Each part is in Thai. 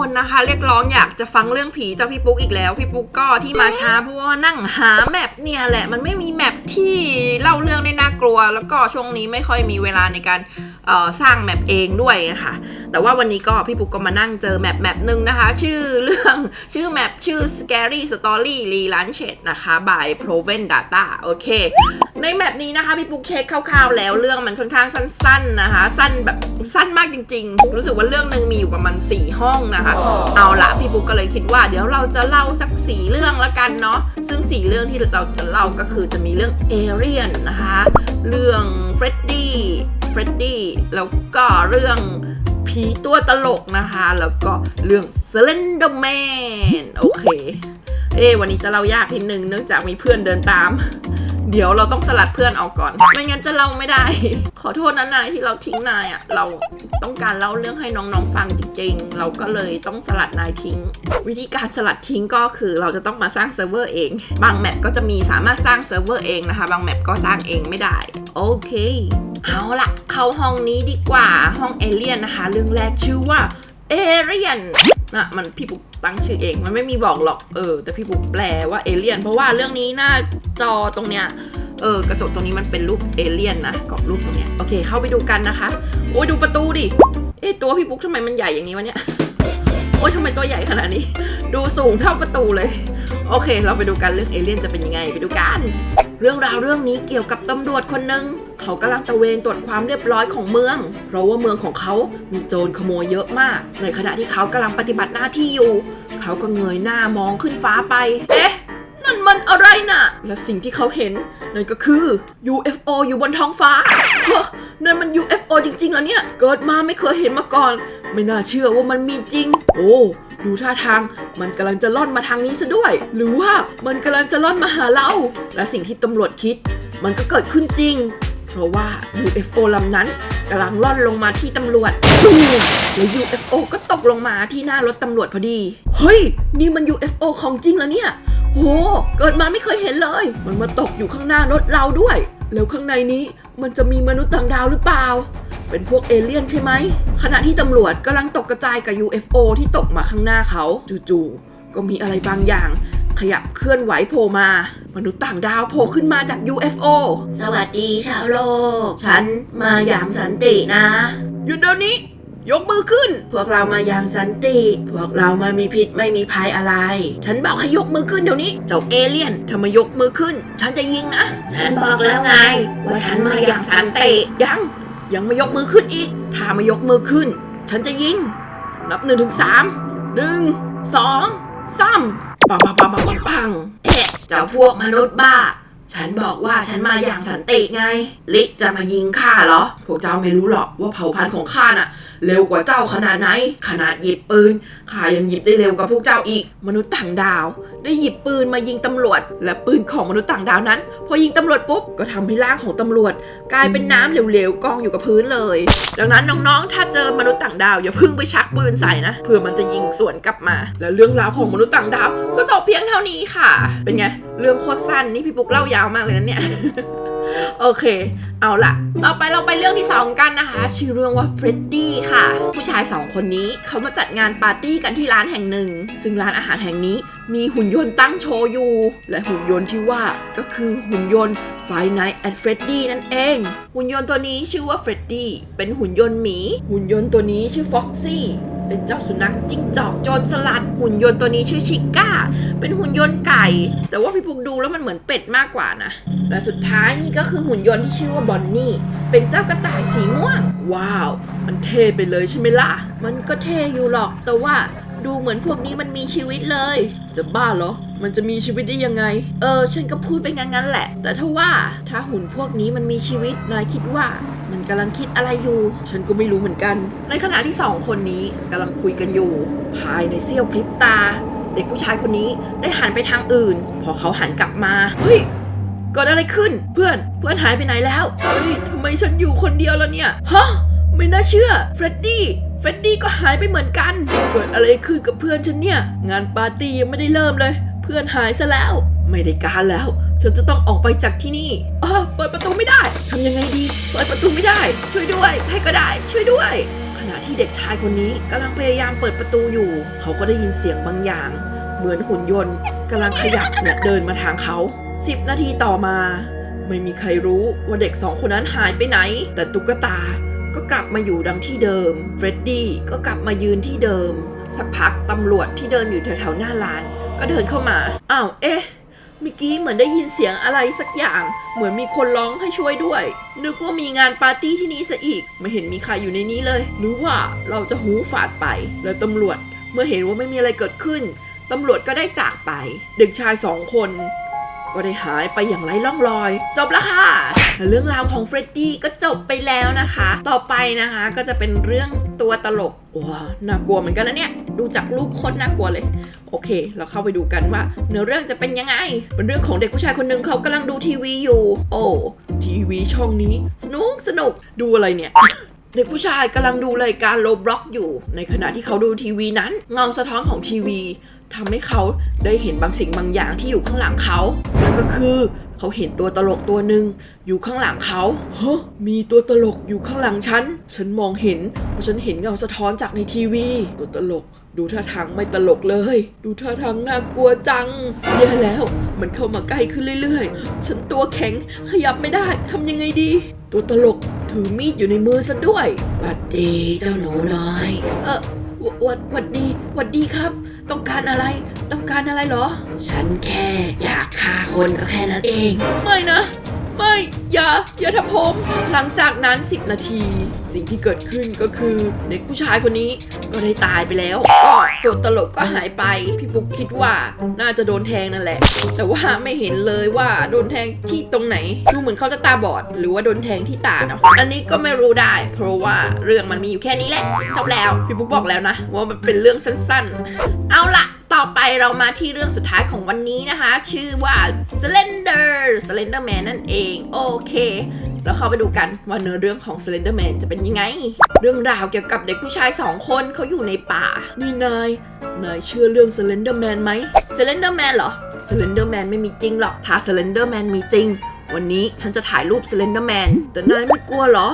คนนะคะ เรียกร้องอยากจะฟังเรื่องผีจากพี่ปุ๊กอีกแล้ว พี่ปุ๊กก็ที่มาช้าเพราะว่านั่งหาแมปเนี่ยแหละ มันไม่มีแมปที่เล่าเรื่องได้น่ากลัว แล้วก็ช่วงนี้ไม่ค่อยมีเวลาในการสร้างแมปเองด้วยนะคะแต่ว่าวันนี้ก็พี่ปุ๊กก็มานั่งเจอแมปแมปหนึ่งนะคะ ชื่อเรื่องชื่อแมปชื่อ Scary Story Relaunch นะคะ by Proven Data โอเค ในแมปนี้นะคะพี่ปุ๊กเช็คคร่าวๆ แล้วเรื่องมันค่อนข้างสั้น ๆนะคะ สั้นแบบสั้นมากจริง ๆ รู้สึกว่าเรื่องหนึ่งมีอยู่ประมาณ4ห้องนะคะเอาละพี่ปุ๊กก็เลยคิดว่าเดี๋ยวเราจะเล่าสักสี่เรื่องละกันเนาะซึ่งสี่เรื่องที่เราจะเล่าก็คือจะมีเรื่องเอเรียนนะคะ เรื่องเฟรดดี้เฟรดดี้แล้วก็เรื่องผีตัวตลกนะคะ แล้วก็เรื่อง Slenderman โอเค เอ้วันนี้จะเล่ายากทีนึงเนื่องจากมีเพื่อนเดินตาม เดี๋ยวเราต้องสลัดเพื่อนออกก่อน ไม่งั้นจะเล่าไม่ได้ ขอโทษนะนายที่เราทิ้งนายอะ่ะ เราต้องการเล่าเรื่องให้น้องๆฟังจริงๆ เราก็เลยต้องสลัดนายทิ้ง วิธีการสลัดทิ้งก็คือเราจะต้องมาสร้างเซิร์ฟเวอร์เอง บางแมปก็จะมีสามารถสร้างเซิร์ฟเวอร์เองนะคะ บางแมปก็สร้างเองไม่ได้ โอเค เอาละเข้าห้องนี้ดีกว่า ห้องเอเลียนนะคะ เรื่องแรกชื่อว่าเอเรียนนะมันพี่ปุ๊ก ตั้งชื่อเอง มันไม่มีบอกหรอกเออ แต่พี่บุ๊กแปลว่าเอเลียน เพราะว่าเรื่องนี้หน้าจอตรงเนี้ยเออกระจกตรงนี้มันเป็นรูปเอเลียนนะกรอบรูปตรงเนี้ยโอเค เข้าไปดูกันนะคะ โอ้ยดูประตูดิเอ๊ะตัวพี่บุ๊กทำไมมันใหญ่อย่างนี้วะเนี่ยโอ้ยทำไมตัวใหญ่ขนาดนี้ ดูสูงเท่าประตูเลย โอเค เราไปดูกันเรื่องเอเลี่ยนจะเป็นยังไงไปดูกัน เรื่องราวเรื่องนี้เกี่ยวกับตำรวจคนหนึ่งเขากำลังตระเวนตรวจความเรียบร้อยของเมือง เพราะว่าเมืองของเขามีโจรขโมยเยอะมาก ในขณะที่เขากำลังปฏิบัติหน้าที่อยู่ เขาก็เงยหน้ามองขึ้นฟ้าไป เอ๊ะนั่นมันอะไรน่ะ และสิ่งที่เขาเห็นนั่นก็คือ UFO อยู่บนท้องฟ้าเฮ้อนั่นมัน UFO จริงๆแล้วเนี่ย เกิดมาไม่เคยเห็นมาก่อน ไม่น่าเชื่อว่ามันมีจริง โอ้ ดูท่าทาง มันกำลังจะล่อนมาทางนี้ซะด้วย หรือว่ามันกำลังจะล่อนมาหาเรา และสิ่งที่ตำรวจคิด มันก็เกิดขึ้นจริง เพราะว่า UFO ลำนั้นกำลังล่อนลงมาที่ตำรวจตูมแล้ว UFO ก็ตกลงมาที่หน้ารถตำรวจพอดี เฮ้ย นี่มัน UFO ของจริงแล้วเนี่ย โห เกิดมาไม่เคยเห็นเลย มันมาตกอยู่ข้างหน้ารถเราด้วย แล้วข้างในนี้มันจะมีมนุษย์ต่างดาวหรือเปล่า เป็นพวกเอเลี่ยนใช่ไหม ขณะที่ตำรวจกำลังตกกระจายกับ UFO ที่ตกมาข้างหน้าเขา จู่ๆ ก็มีอะไรบางอย่าง ขยับเคลื่อนไหวโผล่มา มนุษย์ต่างดาวโผล่ขึ้นมาจาก UFO สวัสดีชาวโลก ฉันมาอย่างสันตินะ หยุดเดี๋ยวนี้ ยกมือขึ้น พวกเรามาอย่างสันติ พวกเราไม่มีพิษไม่มีภัยอะไร ฉันบอกให้ยกมือขึ้นเดี๋ยวนี้ เจ้าเอเลี่ยนถ้ามายกมือขึ้น ฉันจะยิงนะ ฉันบอกแล้วไง ว่าฉันมาอย่างสันติ ยัง ยังไม่ยกมือขึ้นอีก ถ้าไม่ยกมือขึ้น ฉันจะยิง นับหนึ่งถึงสามหนึ่งสองสามปังปังปังปังปังปังเอ๊ะเจ้าพวกมนุษย์บ้า ฉันบอกว่าฉันมาอย่างสันติไง ลิจะมายิงข้าเหรอ พวกเจ้าไม่รู้หรอกว่าเผ่าพันธุ์ของข้าน่ะ เร็วกว่าเจ้าขนาดไหน ขนาดหยิบปืนข้ายังหยิบได้เร็วกว่าพวกเจ้าอีก มนุษย์ต่างดาว ได้หยิบปืนมายิงตำรวจ และปืนของมนุษย์ต่างดาวนั้น พอยิงตำรวจปุ๊บก็ทำให้ร่างของตำรวจ กลายเป็นน้ำเหลวๆกองอยู่กับพื้นเลย ดังนั้นน้องๆ ถ้าเจอมนุษย์ต่างดาวอย่าเพิ่งไปชักปืนใส่นะเผื่อมันจะยิงสวนกลับมา แล้วเรื่องราวของมนุษย์ต่างดาว ก็จบเพียงเท่านี้ค่ะ เป็นไงเรื่องโคตรสั้นนี่พี่ปุ๊กเล่ายาวมากเลยนะเนี่ย โอเค เอาล่ะ ต่อไปเราไปเรื่องที่ 2 กันนะคะ ชื่อเรื่องว่าเฟรดดี้ค่ะ ผู้ชาย 2 คนนี้เขามาจัดงานปาร์ตี้กันที่ร้านแห่งหนึ่ง ซึ่งร้านอาหารแห่งนี้มีหุ่นยนต์ตั้งโชว์อยู่ และหุ่นยนต์ที่ว่าก็คือหุ่นยนต์ไฟไนท์แอดเฟรดดี้นั่นเอง หุ่นยนต์ตัวนี้ชื่อว่าเฟรดดี้เป็นหุ่นยนต์หมี หุ่นยนต์ตัวนี้ชื่อฟ็อกซี่เป็นเจ้าสุนัขจิ้งจอกโจรสลัดหุ่นยนต์ตัวนี้ชื่อชิก้า เป็นหุ่นยนต์ไก่ แต่ว่าพี่ปุกดูแล้วมันเหมือนเป็ดมากกว่านะ และสุดท้ายนี่ก็คือหุ่นยนต์ที่ชื่อว่าบอนนี่ เป็นเจ้ากระต่ายสีม่วง ว้าว มันเท่ไปเลยใช่ไหมล่ะ มันก็เท่อยู่หรอก แต่ว่าดูเหมือนพวกนี้มันมีชีวิตเลย จะบ้าเหรอ มันจะมีชีวิตได้ยังไง เออ ฉันก็พูดไปงั้นๆแหละ แต่ถ้าว่าถ้าหุ่นพวกนี้มันมีชีวิต นายคิดว่า มันกำลังคิดอะไรอยู่ ฉันก็ไม่รู้เหมือนกัน ในขณะที่สองคนนี้กำลังคุยกันอยู่ ภายในเสี้ยวพริบตา เด็กผู้ชายคนนี้ได้หันไปทางอื่น พอเขาหันกลับมา เฮ้ย เกิดอะไรขึ้นเพื่อนเพื่อนหายไปไหนแล้วเฮ้ยทำไมฉันอยู่คนเดียวแล้วเนี่ยฮะไม่น่าเชื่อเฟรดดี้เฟรดดี้ก็หายไปเหมือนกันเกิดอะไรขึ้นกับเพื่อนฉันเนี่ย งานปาร์ตี้ยังไม่ได้เริ่มเลย เพื่อนหายซะแล้ว ไม่ได้การแล้ว ฉันจะต้องออกไปจากที่นี่อ้าเปิดประตูไม่ได้ทำยังไงดีเปิดประตูไม่ได้ ช่วยด้วยใครก็ได้ ช่วยด้วย ขณะที่เด็กชายคนนี้กำลังพยายามเปิดประตูอยู่ เขาก็ได้ยินเสียงบางอย่าง เหมือนหุ่นยนต์กำลังขยับและเดินมาทางเขา 10นาทีต่อมา ไม่มีใครรู้ว่าเด็กสองคนนั้นหายไปไหน แต่ตุ๊กตาก็กลับมาอยู่ดังที่เดิม เฟรดดี้ก็กลับมายืนที่เดิม สักพักตำรวจที่เดินอยู่แถวๆหน้าร้าน ก็เดินเข้ามา อ้าว เอ๊ะ เมื่อกี้เหมือนได้ยินเสียงอะไรสักอย่าง เหมือนมีคนร้องให้ช่วยด้วย นึกว่ามีงานปาร์ตี้ที่นี้ซะอีก ไม่เห็นมีใครอยู่ในนี้เลย หรือว่าเราจะหูฝาดไป แล้วตำรวจเมื่อเห็นว่าไม่มีอะไรเกิดขึ้นตำรวจก็ได้จากไป เด็กชายสองคน ก็ได้หายไปอย่างไร้ร่องรอย จบแล้วค่ะและเรื่องราวของเฟรดดี้ก็จบไปแล้วนะคะ ต่อไปนะคะก็จะเป็นเรื่องตัวตลกว้าน่ากลัวเหมือนกันนะเนี่ย ดูจากรูปคนน่ากลัวเลย โอเค เราเข้าไปดูกันว่า เนื้อเรื่องจะเป็นยังไง เป็นเรื่องของเด็กผู้ชายคนหนึ่งเขากำลังดูทีวีอยู่ โอ้ทีวีช่องนี้ สนุกสนุกดูอะไรเนี่ยเด็กผู้ชายกำลังดูรายการโลบล็อกอยู่ ในขณะที่เขาดูทีวีนั้น เงาสะท้อนของทีวี ทำให้เขาได้เห็นบางสิ่งบางอย่างที่อยู่ข้างหลังเขานั่นก็คือเขาเห็นตัวตลกตัวหนึ่งอยู่ข้างหลังเขาเฮ้มีตัวตลกอยู่ข้างหลังฉัน ฉันมองเห็นเพราะฉันเห็นเงาสะท้อนจากในทีวี ตัวตลกดูท่าทางไม่ตลกเลย ดูท่าทางน่ากลัวจังแย่แล้ว มันเข้ามาใกล้ขึ้นเรื่อยๆ ฉันตัวแข็งขยับไม่ได้ทำยังไงดี ตัวตลกถือมีดอยู่ในมือซะด้วยบัดดีเจ้าหนูน้อย เออ วหวัดหวัดดีหวัดดีครับ ต้องการอะไร ต้องการอะไรเหรอ ฉันแค่อยากฆ่าคนก็แค่นั้นเอง ไม่นะ ไม่อย่าอย่าทำผม หลังจากนั้น 10 นาที สิ่งที่เกิดขึ้นก็คือเด็กผู้ชายคนนี้ก็ได้ตายไปแล้วก็ตัวตลกก็หายไป พี่ปุ๊กคิดว่าน่าจะโดนแทงนั่นแหละ แต่ว่าไม่เห็นเลยว่าโดนแทงที่ตรงไหน ดูเหมือนเขาจะตาบอด หรือว่าโดนแทงที่ตาเนาะอันนี้ก็ไม่รู้ได้ เพราะว่าเรื่องมันมีอยู่แค่นี้แหละจบแล้ว พี่ปุ๊กบอกแล้วนะ ว่ามันเป็นเรื่องสั้น ๆ เอาละ อไปเรามาที่เรื่องสุดท้ายของวันนี้นะคะ ชื่อว่า Slender Slender Man นั่นเอง โอเค แล้วเข้าไปดูกันว่าเนื้อเรื่องของ Slender Man จะเป็นยังไง เรื่องราวเกี่ยวกับเด็กผู้ชายสองคนเขาอยู่ในป่า นี่นาย นายเชื่อเรื่อง Slender Man ไหม Slender Man เหรอ Slender Man ไม่มีจริงหรอก ถ้า Slender Man มีจริง วันนี้ฉันจะถ่ายรูป Slender Man แต่นายไม่กลัวเหรอ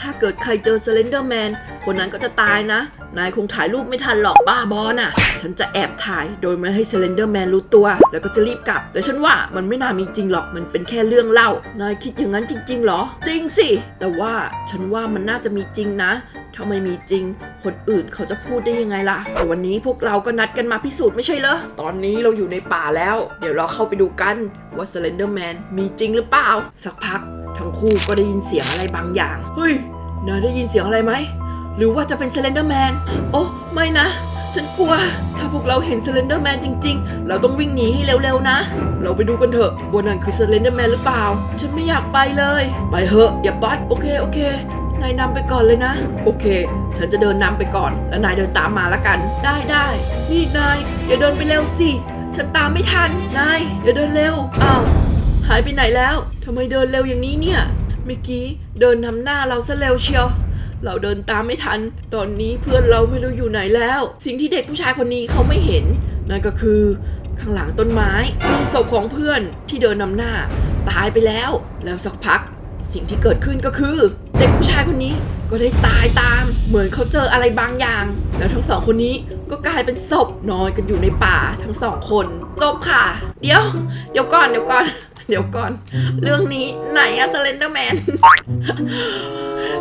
ถ้าเกิดใครเจอ Slender Man คนนั้นก็จะตายนะ นายคงถ่ายรูปไม่ทันหรอกบ้าบอน่ะ ฉันจะแอบถ่ายโดยไม่ให้ Slender Man รู้ตัว แล้วก็จะรีบกลับ แต่ฉันว่ามันไม่น่ามีจริงหรอก มันเป็นแค่เรื่องเล่า นายคิดอย่างนั้นจริงๆเหรอ จริงสิ แต่ว่าฉันว่ามันน่าจะมีจริงนะ ถ้าไม่มีจริง คนอื่นเขาจะพูดได้ยังไงล่ะ แต่วันนี้พวกเราก็นัดกันมาพิสูจน์ไม่ใช่เหรอ ตอนนี้เราอยู่ในป่าแล้ว เดี๋ยวเราเข้าไปดูกันว่า Slender Man มีจริงหรือเปล่า สักพัก ทั้งคู่ก็ได้ยินเสียงอะไรบางอย่าง เฮ้ยนายได้ยินเสียงอะไรไหม หรือว่าจะเป็น Slender Man โอ้ ไม่นะ ฉันกลัว ถ้าพวกเราเห็น Slender Man จริง ๆ เราต้องวิ่งหนีให้เร็วๆนะ เราไปดูกันเถอะว่านั่นคือ Slender Man หรือเปล่า ฉันไม่อยากไปเลย ไปเถอะ อย่าบัดโอเค โอเคนายนำไปก่อนเลยนะ โอเค ฉันจะเดินนำไปก่อน แล้วนายเดินตามมาละกัน ได้ได้นี่นายอย่าเดินไปเร็วสิ ฉันตามไม่ทัน นายอย่าเดินเร็ว อ้าว หายไปไหนแล้วทำไมเดินเร็วอย่างนี้เนี่ยเมื่อกี้เดินนำหน้าเราซะเร็วเชียว เราเดินตามไม่ทัน ตอนนี้เพื่อนเราไม่รู้อยู่ไหนแล้ว สิ่งที่เด็กผู้ชายคนนี้เขาไม่เห็น นั่นก็คือข้างหลังต้นไม้มีศพของเพื่อนที่เดินนำหน้า ตายไปแล้ว แล้วสักพัก สิ่งที่เกิดขึ้นก็คือ เด็กผู้ชายคนนี้ก็ได้ตายตาม เหมือนเขาเจออะไรบางอย่าง แล้วทั้งสองคนนี้ก็กลายเป็นศพนอนกันอยู่ในป่าทั้งสองคน จบค่ะ เดี๋ยว เดี๋ยวก่อนเดี๋ยวก่อน เดี๋ยวก่อน เรื่องนี้ไหนอะสเลนเดอร์แมน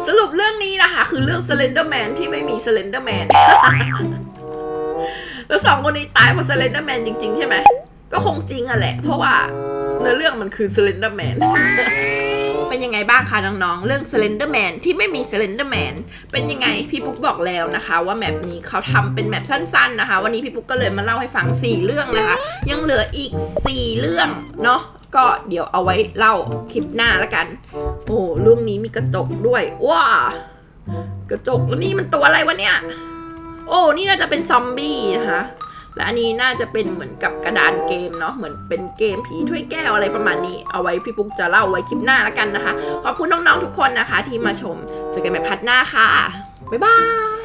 สรุปเรื่องนี้นะคะ คือเรื่องสเลนเดอร์แมนที่ไม่มีสเลนเดอร์แมนแล้วสองคนนี้ตายเพราะสเลนเดอร์แมนจริง ๆ ใช่ไหม ก็คงจริงอะแหละ เพราะว่าเนื้อเรื่องมันคือสเลนเดอร์แมนเป็นยังไงบ้างคะน้องๆ เรื่อง Slender Man ที่ไม่มี Slender Man เป็นยังไงพี่ปุ๊กบอกแล้วนะคะ ว่าแมปนี้เขาทำเป็นแมปสั้นๆนะคะ วันนี้พี่ปุ๊กก็เลยมาเล่าให้ฟัง 4 เรื่องนะคะ ยังเหลืออีก 4 เรื่องเนาะ ก็เดี๋ยวเอาไว้เล่าคลิปหน้าละกัน โอ้เรื่องนี้มีกระจกด้วย ว้ากระจกแล้วนี่มันตัวอะไรวะเนี่ย โอ้นี่น่าจะเป็นซอมบี้นะคะและอันนี้น่าจะเป็นเหมือนกับกระดานเกมเนาะเหมือนเป็นเกมผีถ้วยแก้วอะไรประมาณนี้ เอาไว้พี่ปุ๊กจะเล่าไว้คลิปหน้าแล้วกันนะคะ ขอบคุณน้องๆทุกคนนะคะที่มาชม เจอกันใหม่พัดหน้าค่ะ บ๊ายบาย